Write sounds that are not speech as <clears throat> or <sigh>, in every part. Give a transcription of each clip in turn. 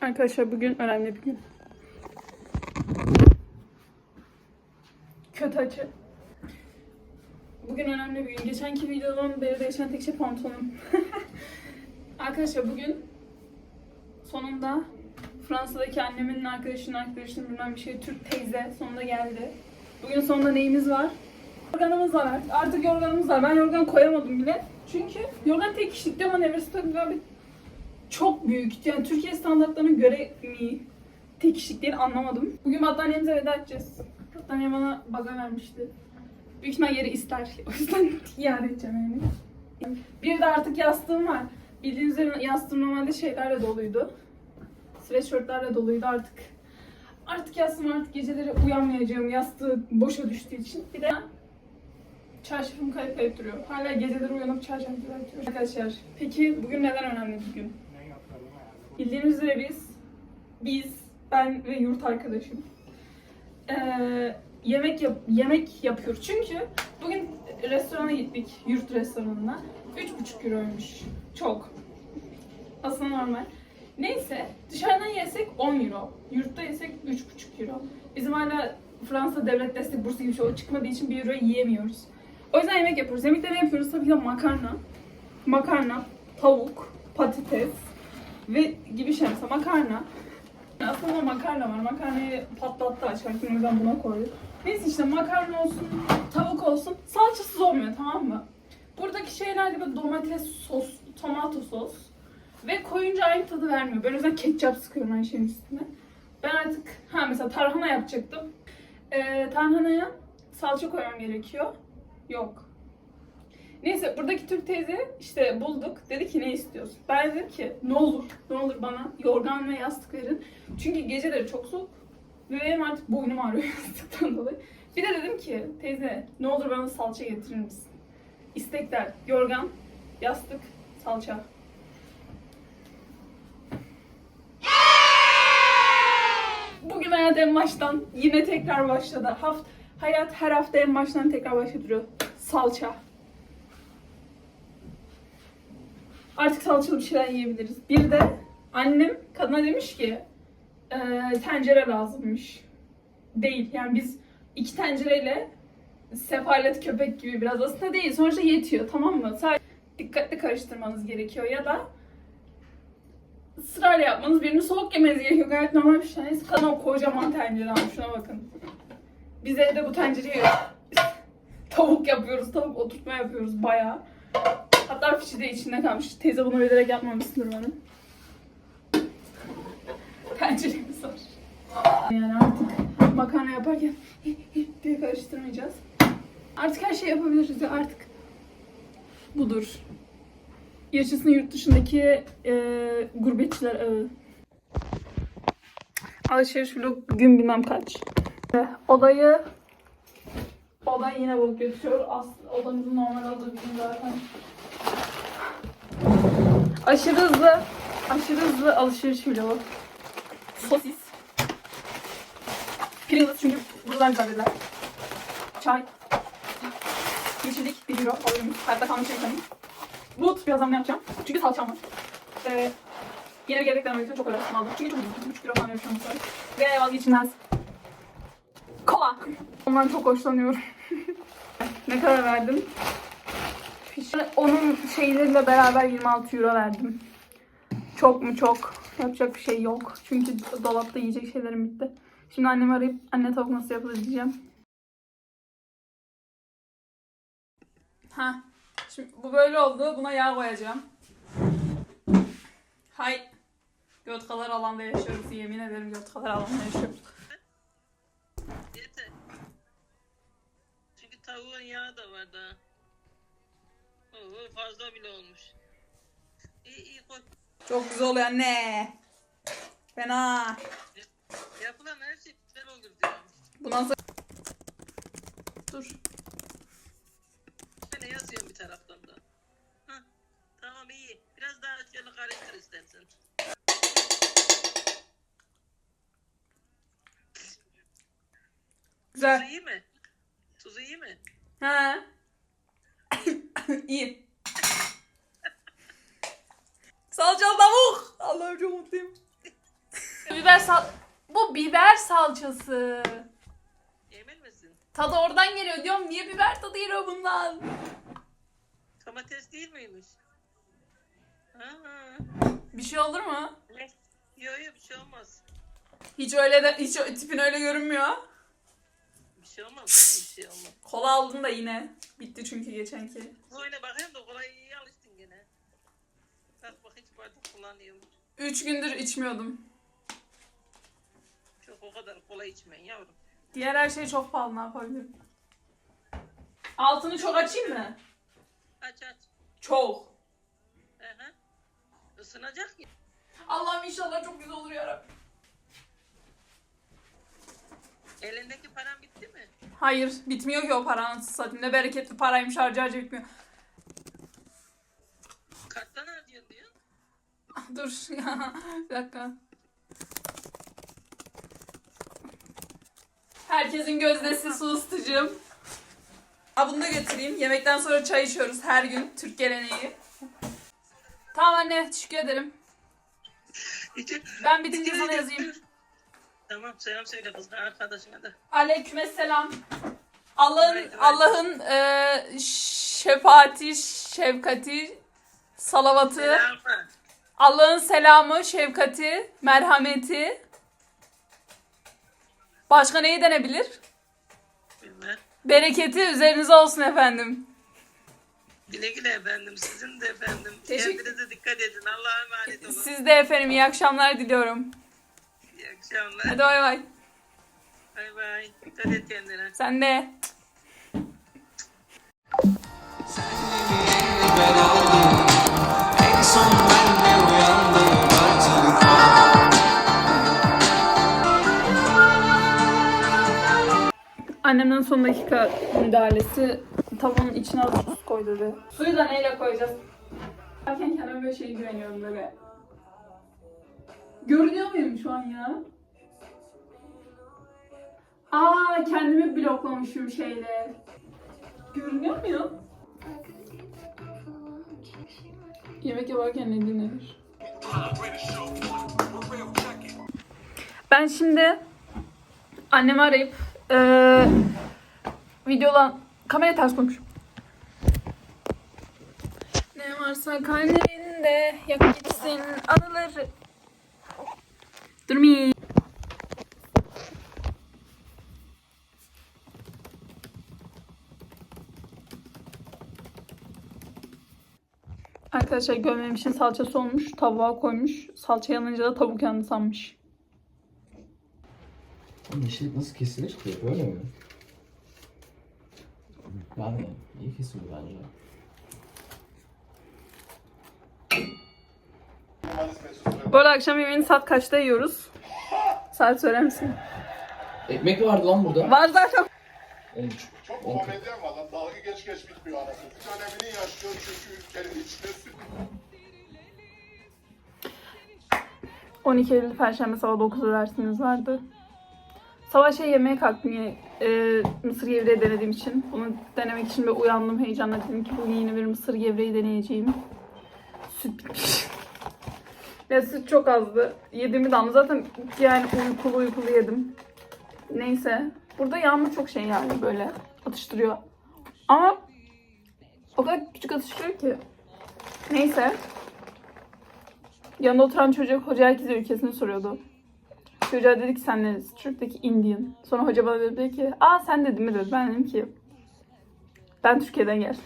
Arkadaşlar bugün önemli bir gün. Kötü açı. Bugün önemli bir gün. Geçenki videodan beri değişen tek şey pantolonum. <laughs> Arkadaşlar bugün sonunda Fransa'daki annemin arkadaşının arkadaşının bilmem bir şey Türk teyze sonunda geldi. Bugün sonunda neyimiz var? Yorganımız var artık. Artık yorganımız var. Ben yorgan koyamadım bile. Çünkü yorgan tek kişilikti ama Neverstop bir çok büyük. Yani Türkiye standartlarına göre mi tek anlamadım. Bugün battaniyemize veda edeceğiz. Battaniye bana baga vermişti. Büyük ihtimal yeri ister. <laughs> O yüzden iade edeceğim yani. Bir de artık yastığım var. Bildiğiniz üzere yastığım normalde şeylerle doluydu. Sweatshirtlerle doluydu artık. Artık yastığım artık geceleri uyanmayacağım yastığı boşa düştüğü için. Bir de çarşafım kayıp kayıp duruyor. Hala geceleri uyanıp çarşaf düzeltiyorum. Arkadaşlar peki bugün neden önemli bir gün? Bildiğiniz üzere biz, biz, ben ve yurt arkadaşım eee, yemek yap yemek yapıyoruz. Çünkü bugün restorana gittik, yurt restoranına. 3,5 euroymuş. Çok. Aslında normal. Neyse, dışarıdan yesek 10 euro. Yurtta yesek 3,5 euro. Bizim hala Fransa devlet destek bursu gibi bir şey çıkmadığı için 1 euro yiyemiyoruz. O yüzden yemek yapıyoruz. Yemekte yapıyoruz? Tabii ki de makarna. Makarna, tavuk, patates, ve gibi mesela makarna. Aslında makarna var. Makarnayı patlattı açarken o buna koyduk. Neyse işte makarna olsun, tavuk olsun. Salçasız olmuyor tamam mı? Buradaki şeyler gibi domates sos, tomato sos. Ve koyunca aynı tadı vermiyor. Ben o yüzden ketçap sıkıyorum her şeyin üstüne. Ben artık, ha mesela tarhana yapacaktım. Ee, tarhanaya salça koymam gerekiyor. Yok. Neyse buradaki Türk teyze işte bulduk. Dedi ki ne istiyorsun? Ben dedim ki ne olur ne olur bana yorgan ve yastık verin. Çünkü geceleri çok soğuk ve benim artık boynum ağrıyor <laughs> yastıktan dolayı. Bir de dedim ki teyze ne olur bana salça getirir misin? İstekler yorgan, yastık, salça. Bugün hayat en baştan yine tekrar başladı. Haft hayat her hafta en baştan tekrar başlıyor. Salça. Artık salçalı bir şeyler yiyebiliriz. Bir de annem kadına demiş ki "Ee, tencere lazımmış. Değil. Yani biz iki tencereyle sefalet köpek gibi biraz aslında değil. Sonuçta yetiyor tamam mı? Sadece dikkatli karıştırmanız gerekiyor ya da sırayla yapmanız birini soğuk yemeniz gerekiyor. Gayet normal bir şey. Neyse kadın o kocaman tencere almış. Şuna bakın. Biz evde bu tencereye <laughs> tavuk yapıyoruz. Tavuk oturtma yapıyoruz bayağı. Hatta fişi de içinde kalmış. Teyze bunu bilerek yapmamışsındır umarım. Tenceremiz var. Yani artık makarna yaparken <laughs> diye karıştırmayacağız. Artık her şey yapabiliriz ya artık. Budur. Yaşasın yurt dışındaki e, gurbetçiler ağı. Alışveriş vlog bugün bilmem kaç. Odayı Odayı yine bulup götürüyor. Aslında odamızın normal gün zaten. Aşırı hızlı, aşırı hızlı alışveriş vlogu. Sosis. Pringles çünkü buradan güzel dediler. Çay. Yeşillik 1 euro alıyorum. Hayatta kalmış şey yaşamım. But birazdan ne yapacağım? Çünkü salçam var. Ee, yine gelecekten öyle çok arasını aldım. Çünkü çok ucuz. 3 kilo falan veriyorum şu an Ve vazgeçilmez. Kola. Ondan çok hoşlanıyorum. <laughs> ne kadar verdim? Onun şeyleriyle beraber 26 euro verdim. Çok mu çok? Yapacak bir şey yok. Çünkü dolapta yiyecek şeylerim bitti. Şimdi annemi arayıp anne tavuk nasıl yapılır diyeceğim. Ha. Şimdi bu böyle oldu. Buna yağ koyacağım. Hay. Götkalar alanda yaşıyoruz. Yemin ederim götkalar alanda yaşıyoruz. Yeter. Çünkü tavuğun yağı da var daha. Oo, fazla bile olmuş. İyi iyi koy. Çok güzel oluyor anne. Fena. Yapılan her şey güzel olur diyorum. Bundan sonra... Dur. Ben yazıyorum bir taraftan da. Hah, tamam iyi. Biraz daha şöyle karıştır istersen. Güzel. Tuzu iyi mi? Tuzu iyi mi? Ha. <laughs> İyi. Salçalı tavuk. Allah'ım çok mutluyum. biber sal... Bu biber salçası. Emin misin? Tadı oradan geliyor diyorum. Niye biber tadı geliyor bundan? Domates değil miymiş? Ha, Bir şey olur mu? Yok yok bir şey olmaz. Hiç öyle de hiç tipin öyle görünmüyor. Bir şey olmaz. Şey olmaz. Kola aldın da yine. Bitti çünkü geçenki. Bu oyuna bakayım da kolay iyi alıştın gene. Bak bak hiç bardak kullanıyorum. Üç gündür içmiyordum. Çok o kadar kolay içmeyin yavrum. Diğer her şey çok pahalı ne yapabilirim? Altını çok açayım mı? Aç aç. Çok. Hı hı. Isınacak ya. Allah'ım inşallah çok güzel olur yarabbim. Elindeki paran bitti mi? Hayır bitmiyor ki o para anasını satayım. Ne bereketli paraymış harca harca bitmiyor. Karttan harcıyorsun diyor. <laughs> Dur ya bir dakika. Herkesin gözdesi su ısıtıcım. Aa, bunu da götüreyim. Yemekten sonra çay içiyoruz her gün. Türk geleneği. Tamam anne teşekkür ederim. Ben bitince sana yazayım. Tamam selam söyle kızına arkadaşına da. Aleykümselam. Allah'ın Allah'ın e, şefaati, şefkati, salavatı. Allah'ın selamı, şefkati, merhameti. Başka neyi denebilir? Bilmem. Bereketi üzerinize olsun efendim. Güle güle efendim. Sizin de efendim. Teşekkür- Kendinize dikkat edin. Allah'a emanet olun. Siz de efendim iyi akşamlar diliyorum. Akşamlar. Hadi bay bay. Bay bay. Dikkat et kendine. Sen de. ben aldım En son ben de uyandım artık Annemden son dakika müdahalesi tavanın içine az tuz koy dedi. Suyu da neyle koyacağız? Derken kendime böyle şey güveniyorum böyle. Görünüyor muyum şu an ya? Aa kendimi bloklamışım şeyle. Görünüyor muyum? Yemek yaparken ne dinlenir? Ben şimdi annemi arayıp eee videodan kamera ters koymuş. Ne varsa kalbinde yak gitsin anıları. Durmayın. Arkadaşlar görmemişin salçası olmuş. Tavuğa koymuş. Salça yanınca da tavuk yandı sanmış. Yeşillik nasıl kesilir ki? Böyle mi? Yani iyi kesiliyor bence. Bu arada akşam yemeğini saat kaçta yiyoruz? Saat söyler misin? Ekmek vardı lan burada. Var zaten. 13. Çok komedyen var lan. Dalga geç geç bitmiyor anasını. Bir dönemini yaşıyor çünkü ülkenin içindesin. 12 Eylül Perşembe sabah 9'da dersimiz vardı. Sabah şey yemeye kalktım yine e, mısır gevreği denediğim için. Bunu denemek için bir uyandım heyecanla dedim ki bugün yeni bir mısır gevreği deneyeceğim. Süt bitmiş. Ya süt çok azdı. Yediğimi damla zaten yani uykulu uykulu yedim. Neyse. Burada yağmur çok şey yani böyle atıştırıyor. Ama o kadar küçük atıştırıyor ki. Neyse. Yanında oturan çocuk hoca herkese ülkesini soruyordu. Çocuğa dedi ki sen neresi? Çocuk dedi ki Indian. Sonra hoca bana dedi ki aa sen dedin mi dedi. Ben dedim ki ben Türkiye'den gel.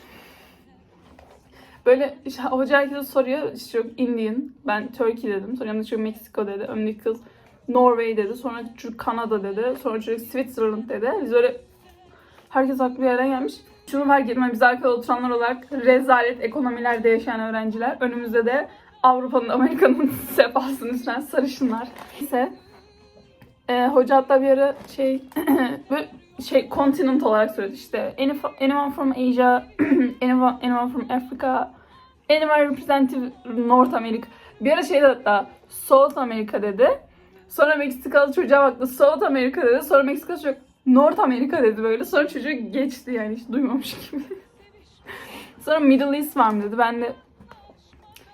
Böyle işte hoca herkese soruyor. İşte çocuk Indian. Ben Turkey dedim. Sonra yanında çocuk Meksiko dedi. Önündeki kız Norway dedi. Sonra çocuk Kanada dedi. Sonra çocuk Switzerland dedi. Biz öyle herkes haklı yerden gelmiş. Şunu fark etmem biz arkada oturanlar olarak rezalet ekonomilerde yaşayan öğrenciler. Önümüzde de Avrupa'nın, Amerika'nın <laughs> sefasını süren sarışınlar. Neyse. Ee, hoca hatta bir ara şey <clears throat> böyle şey continent olarak söyledi işte. Any, anyone from Asia, <clears throat> anyone, anyone from Africa, anyone representative North America. Bir ara şey dedi hatta South America dedi. Sonra Meksikalı çocuğa baktı South America dedi. Sonra Meksikalı çocuk North America dedi böyle. Sonra çocuk geçti yani hiç duymamış gibi. <laughs> Sonra Middle East var mı dedi. Ben de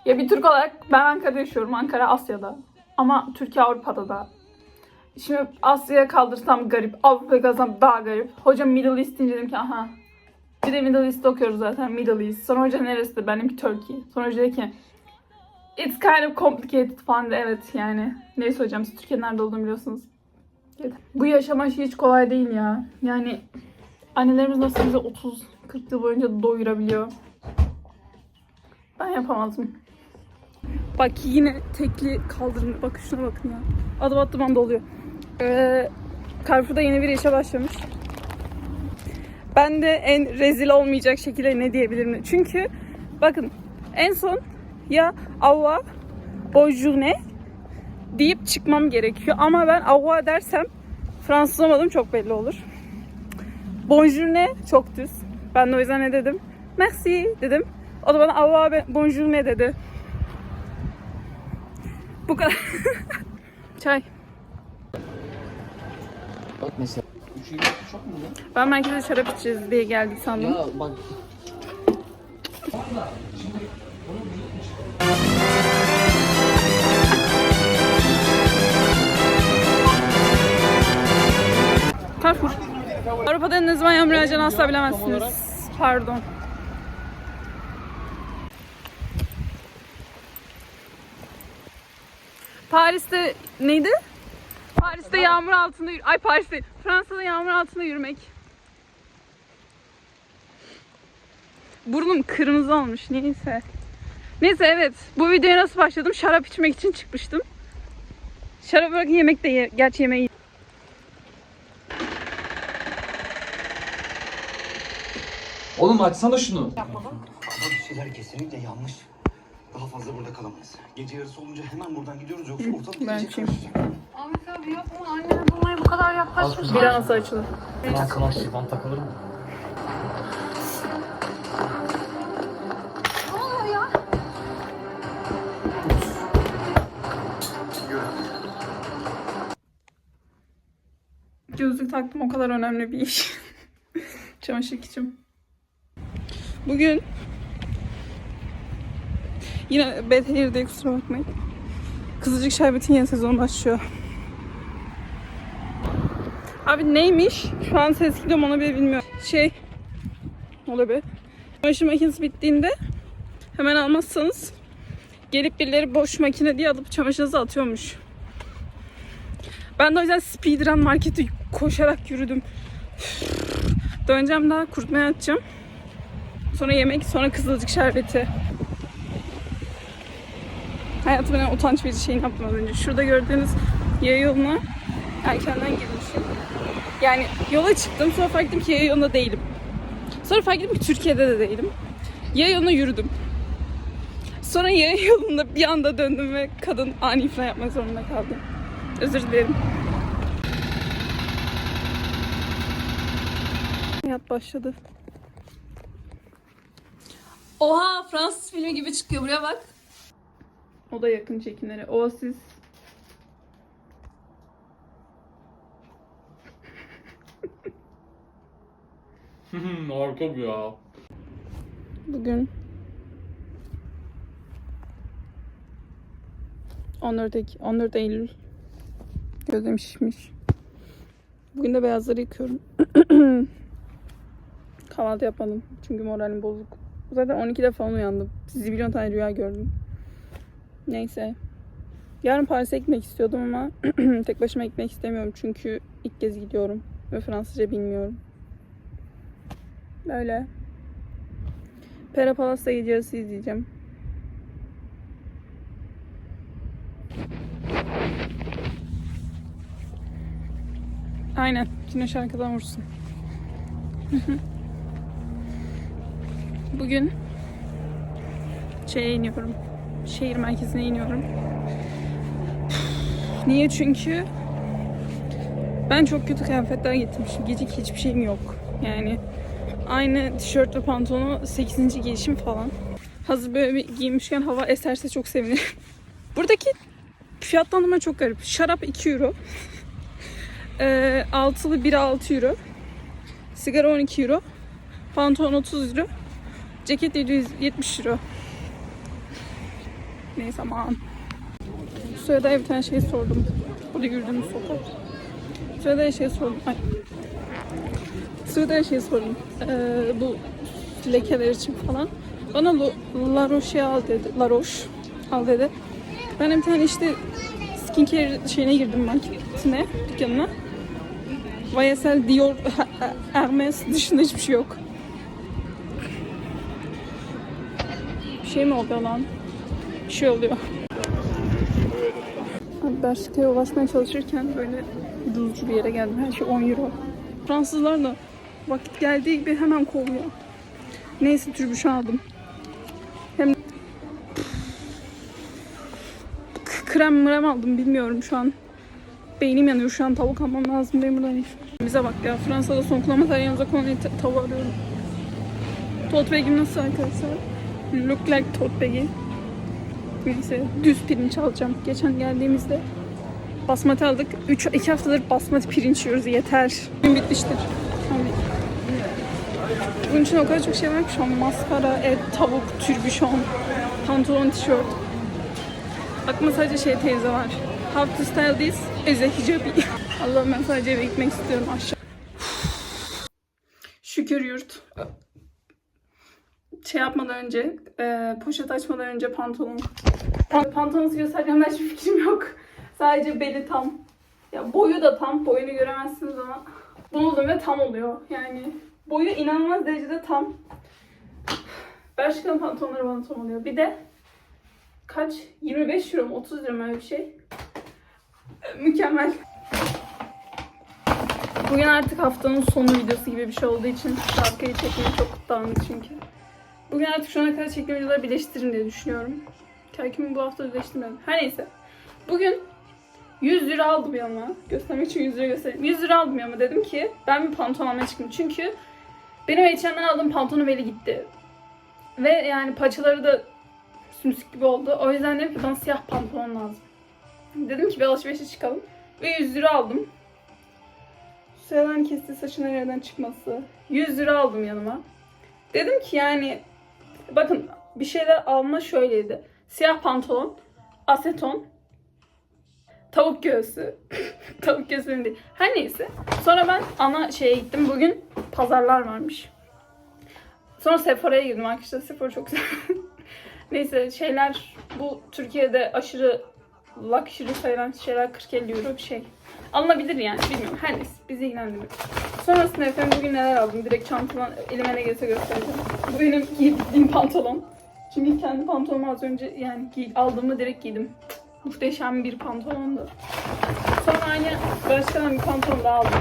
ya bir Türk olarak ben Ankara'da yaşıyorum. Ankara Asya'da. Ama Türkiye Avrupa'da da. Şimdi Asya'ya kaldırsam garip, Avrupa'ya kaldırsam daha garip. Hocam Middle East deyince dedim ki aha. Bir de Middle East okuyoruz zaten Middle East. Sonra hoca neresi de benimki Turkey. Sonra hoca dedi ki It's kind of complicated falan dedi. Evet yani. Neyse hocam siz Türkiye'nin nerede olduğunu biliyorsunuz. Evet. Bu yaşama hiç kolay değil ya. Yani annelerimiz nasıl bize 30-40 yıl boyunca doyurabiliyor. Ben yapamazdım. Bak yine tekli kaldırım. Bak şuna bakın ya. Adım attığım anda oluyor. Ee, Carrefour'da yeni bir işe başlamış. Ben de en rezil olmayacak şekilde ne diyebilirim? Çünkü bakın en son ya Avva Bonjourne deyip çıkmam gerekiyor. Ama ben Avva dersem Fransız olmadığım çok belli olur. Bonjourne çok düz. Ben de o yüzden ne dedim? Merci dedim. O da bana Avva Bonjourne dedi. Bu kadar. <laughs> Çay. Bak mesela. Çok mu? Ben merkeze şarap içeceğiz diye geldik sandım. Ya bak. Carrefour. Avrupa'da ne zaman yağmur yağacağını asla bilemezsiniz. Pardon. Paris'te neydi? Paris'te yağmur altında yürü... Ay Paris'te. Fransa'da yağmur altında yürümek. Burnum kırmızı olmuş neyse. Neyse evet. Bu videoya nasıl başladım? Şarap içmek için çıkmıştım. Şarap bırakın yemek de ye. Gerçi yemeği Oğlum açsana şunu. Ama bir şeyler kesinlikle yanlış. Daha fazla burada kalamayız. Gece yarısı olunca hemen buradan gidiyoruz yoksa ortalık ben iyice karışacak. Ahmet abi yapma annemi bulmaya bu kadar yaklaşmış. Bir nasıl açılır? Lan sana şivan takılır mı? Ne oluyor ya? Gözlük taktım o kadar önemli bir iş. <laughs> Çamaşır kiçim. Bugün yine Bad Hair'de kusura bakmayın. Kızılcık Şerbet'in yeni sezonu başlıyor. Abi neymiş? Şu an ses gidiyorum onu bile bilmiyorum. Şey be? Çamaşır makinesi bittiğinde hemen almazsanız gelip birileri boş makine diye alıp çamaşırınızı atıyormuş. Ben de o yüzden speedrun markete koşarak yürüdüm. Döneceğim daha kurutmaya atacağım. Sonra yemek, sonra kızılcık şerbeti. Hayatımın en utanç verici şeyini yaptım az önce. Şurada gördüğünüz yaya yoluna erkenden girmişim. Yani yola çıktım sonra fark ettim ki yaya yolunda değilim. Sonra fark ettim ki Türkiye'de de değilim. Yaya yoluna yürüdüm. Sonra yaya <laughs> yolunda bir anda döndüm ve kadın ani fren yapmak zorunda kaldı. Özür dilerim. Hayat başladı. Oha Fransız filmi gibi çıkıyor buraya bak. O da yakın çekimleri. Oasis. Harika bu ya. Bugün 14, Ek- 14 Eylül. Gözüm şişmiş. Bugün de beyazları yıkıyorum. <clears throat> Kahvaltı yapmadım. Çünkü moralim bozuk. Zaten 12'de falan uyandım. Zibilyon tane rüya gördüm. Neyse. Yarın Paris'e gitmek istiyordum ama <clears throat> tek başıma gitmek istemiyorum. Çünkü ilk kez gidiyorum. Ve Fransızca bilmiyorum. Böyle. Pera Palas'ta gece yarısı izleyeceğim. Aynen. Güneş arkadan vursun. <laughs> Bugün şeye iniyorum. Şehir merkezine iniyorum. Niye? Çünkü ben çok kötü kıyafetler getirmişim. Gecik hiçbir şeyim yok. Yani aynı tişört ve pantolonu 8. giyişim falan. Hazır böyle bir giymişken hava eserse çok sevinirim. <laughs> Buradaki fiyatlandırma çok garip. Şarap 2 euro. Ee, altılı 1.6 euro. Sigara 12 euro. Pantolon 30 euro. Ceket 770 euro. Neyse aman. Da bir tane şey sordum. Bu Bu da yürüdüğümüz sokak. Sırada şey sordum. Ay. Sırada şey sordum. Ee, bu lekeler için falan. Bana La Roche'yi al dedi. La Roche al dedi. Ben bir tane işte skincare şeyine girdim marketine, dükkanına. YSL, Dior, <laughs> Hermes dışında hiçbir şey yok. Bir şey mi oluyor lan? Şey oluyor. Abi Bershka'ya ulaşmaya çalışırken böyle ucuzcu bir yere geldim. Her şey 10 euro. Fransızlar da vakit geldiği gibi hemen kovuyor. Neyse türbüş aldım. Hem krem mrem aldım bilmiyorum şu an. Beynim yanıyor şu an tavuk almam lazım benim buradan. Bize bak ya Fransa'da son kullanma yanımıza konuyu tavuğu arıyorum. Tote bag'im nasıl arkadaşlar? Look like tote bag'i. Neyse düz pirinç alacağım. Geçen geldiğimizde basmati aldık. 3 2 haftadır basmati pirinç yiyoruz yeter. Gün bitmiştir. Bunun için o kadar çok şey var ki şu an maskara, et, tavuk, türbüşon, pantolon, tişört. Aklıma sadece şey teyze var. How to style this is a hijabi. Allah'ım ben sadece eve gitmek istiyorum aşağı. Şükür yurt. Şey yapmadan önce, e, poşet açmadan önce pantolon. Pan- Pantolonu göstereceğim hiçbir fikrim yok. Sadece beli tam. Ya boyu da tam. Boyunu göremezsiniz ama buldum ve tam oluyor. Yani boyu inanılmaz derecede tam. Bershka'nın pantolonları bana tam oluyor. Bir de kaç? 25 euro mu? 30 lira mı öyle bir şey? Mükemmel. Bugün artık haftanın sonu videosu gibi bir şey olduğu için şarkıyı çekmeyi çok dağınık çünkü. Bugün artık şu ana kadar çektiğim videoları birleştiririm diye düşünüyorum. Kendimi bu hafta birleştirmedim. Her neyse. Bugün 100 lira aldım yanıma. Göstermek için 100 lira göstereyim. 100 lira aldım yanıma. Dedim ki ben bir pantolon almaya çıktım. Çünkü benim H&M'den aldığım pantolonun beli gitti. Ve yani paçaları da sümsük gibi oldu. O yüzden dedim ki bana siyah pantolon lazım. Dedim ki bir alışverişe çıkalım. Ve 100 lira aldım. Sıradan kesti saçına nereden çıkması. 100 lira aldım yanıma. Dedim ki yani bakın bir şeyler alma şöyleydi. Siyah pantolon, aseton, tavuk göğsü. <laughs> tavuk göğsü değil. Her neyse. Sonra ben ana şeye gittim. Bugün pazarlar varmış. Sonra Sephora'ya girdim arkadaşlar. Sephora çok güzel. <laughs> neyse şeyler bu Türkiye'de aşırı luxury sayılan şeyler 40-50 euro bir şey. Alınabilir yani bilmiyorum. Her neyse bizi ilgilendirmiyor. Sonrasında efendim bugün neler aldım? Direkt çantadan elime ne gelse göstereceğim. Bu benim giydiğim pantolon. Çünkü kendi pantolonumu az önce yani giy, aldığımda direkt giydim. Muhteşem bir pantolondu. Sonra aynı Bershka'dan bir pantolon daha aldım.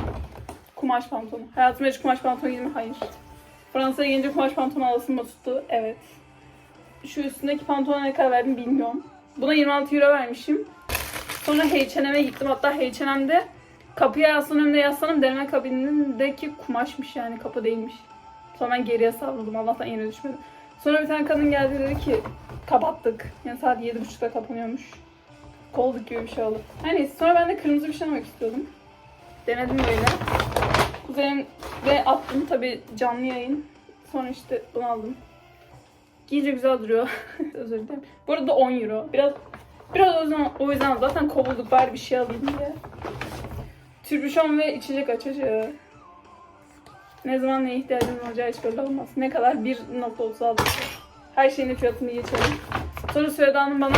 Kumaş pantolon. Hayatımda hiç kumaş pantolon giydim mi? Hayır. Fransa'ya gelince kumaş pantolon alasım mı tuttu? Evet. Şu üstündeki pantolona ne kadar verdim bilmiyorum. Buna 26 euro vermişim. Sonra H&M'e gittim. Hatta H&M'de kapıya yaslanıyorum önünde yaslanım deneme kabinindeki kumaşmış yani kapı değilmiş. Sonra ben geriye savruldım. Allah'tan yere düşmedim. Sonra bir tane kadın geldi dedi ki kapattık. Yani saat 7.30'da kapanıyormuş. Kolduk gibi bir şey oldu. Her neyse sonra ben de kırmızı bir şey almak istiyordum. Denedim böyle. Kuzenim ve attım tabi canlı yayın. Sonra işte bunu aldım. Giyince güzel duruyor. <laughs> Özür dilerim. Bu arada 10 euro. Biraz biraz o yüzden, o yüzden zaten kovulduk bari bir şey alayım diye. Türbüşon ve içecek açacağı. Ne zaman neye ihtiyacımız olacağı hiç belli olmaz. Ne kadar? 1.36. Her şeyin fiyatını geçelim. Sonra Süheyda'nın bana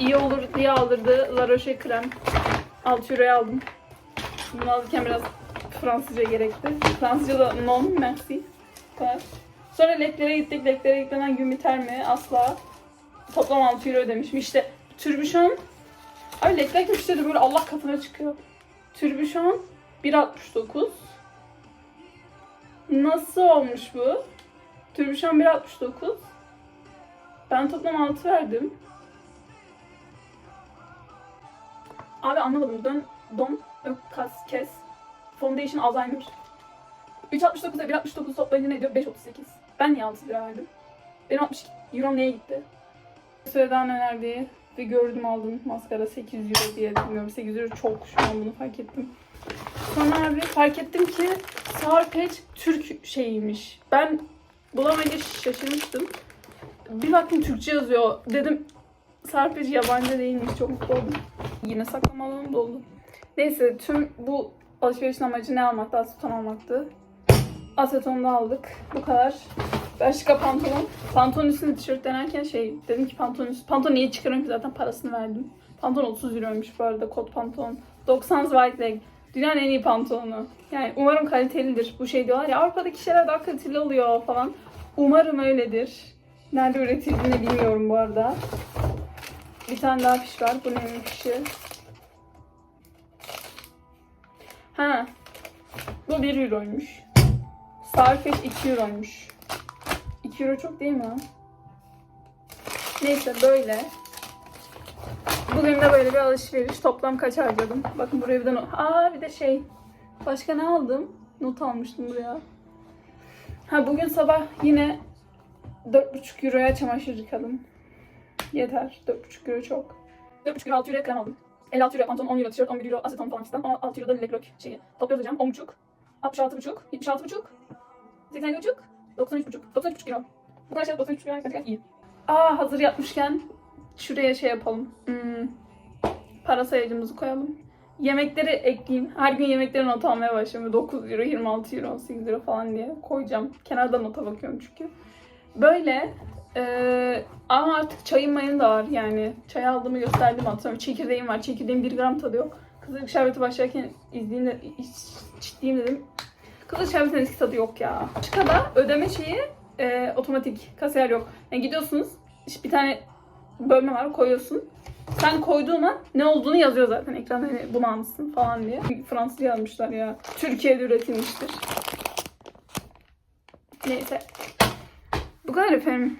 iyi olur diye aldırdığı La Roche krem. 6 euroya aldım. Bunu alırken biraz Fransızca gerekti. Fransızca da non merci. Sonra leklere gittik. Leklere gitmeden gün biter mi? Asla. Toplam 6 euro ödemişim. İşte türbüşon. Abi leklek müşteri böyle Allah katına çıkıyor. Türbüşon 1.69. Nasıl olmuş bu? Türbüşon 1.69. Ben toplam 6 verdim. Abi anlamadım. Dön, don, yok, kas, kes. Foundation Alzheimer. 3.69 ile 1.69 toplayınca ne ediyor? 5.38. Ben niye 6 lira verdim? Benim 62 euro neye gitti? Süreden önerdiği ve gördüm aldım maskara 800 euro diye bilmiyorum. 800 euro çok şu an bunu fark ettim. Sonra abi fark ettim ki Sour Türk şeyiymiş. Ben bulamayınca şaşırmıştım. Bir baktım Türkçe yazıyor. Dedim Sour yabancı değilmiş. Çok mutlu oldum. Yine saklama alanım doldu. Neyse tüm bu alışverişin amacı ne almaktı? Aseton almaktı. Aseton'u da aldık. Bu kadar. Başka pantolon. Pantolon üstünde tişört denerken şey dedim ki pantolon üstü. Pantolon niye çıkarıyorum ki zaten parasını verdim. Pantolon 30 euroymuş bu arada kot pantolon. 90 white leg. Dünyanın en iyi pantolonu. Yani umarım kalitelidir. Bu şey diyorlar ya Avrupa'daki şeyler daha kaliteli oluyor falan. Umarım öyledir. Nerede üretildiğini bilmiyorum bu arada. Bir tane daha fiş var. Bu neyin fişi? Ha. Bu 1 euroymuş. Starfish 2 euroymuş. 2 euro çok değil mi? Neyse böyle. Bugün de böyle bir alışveriş. Toplam kaç harcadım? Bakın buraya bir de not... Aa bir de şey. Başka ne aldım? Not almıştım buraya. Ha bugün sabah yine 4,5 euroya çamaşır yıkadım. Yeter. 4,5 euro çok. 4,5 euro 6 euro krem aldım. 56 euro pantolon, 10 euro tişört, 11 euro aseton falan fistan. 6 euro da Leclerc şeyi. Toplam ödeyeceğim. 10,5. 66,5. 76,5. 87,5. 93,5. 93,5 euro. Bu kadar şey 93,5 euro gerçekten iyi. Aa hazır yapmışken şuraya şey yapalım. Hmm, para sayacımızı koyalım. Yemekleri ekleyeyim. Her gün yemekleri not almaya başlıyorum. 9 euro, 26 euro, 18 euro falan diye koyacağım. Kenarda nota bakıyorum çünkü. Böyle ee, ama artık çayın mayın da var yani. Çay aldığımı gösterdim atıyorum. Çekirdeğim var. Çekirdeğin 1 gram tadı yok. Kızılcık şerbeti başlarken izleyeyim iç- içtiğim dedim. Kızılcık şerbetin eski tadı yok ya. Çıkada ödeme şeyi e, otomatik. Kasiyer yok. Yani gidiyorsunuz bir tane bölme var koyuyorsun. Sen koyduğun an ne olduğunu yazıyor zaten ekranda hani bunu almışsın falan diye. Fransız yazmışlar ya. Türkiye'de üretilmiştir. Neyse. Bu kadar efendim.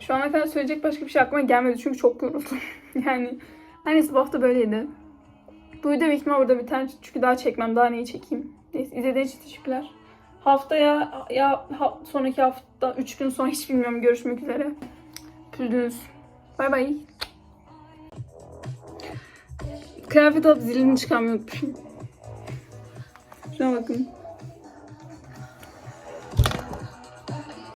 Şu ana kadar söyleyecek başka bir şey aklıma gelmedi çünkü çok yoruldum. <laughs> yani her neyse bu hafta böyleydi. Bu video büyük ihtimal burada biter çünkü daha çekmem. Daha neyi çekeyim. Neyse izlediğiniz için teşekkürler. Haftaya ya ha- sonraki hafta 3 gün sonra hiç bilmiyorum görüşmek üzere. Püldünüz. Bay bay. Kıyafet alıp zilini çıkarmayı unutmuşum. Şuna bakın.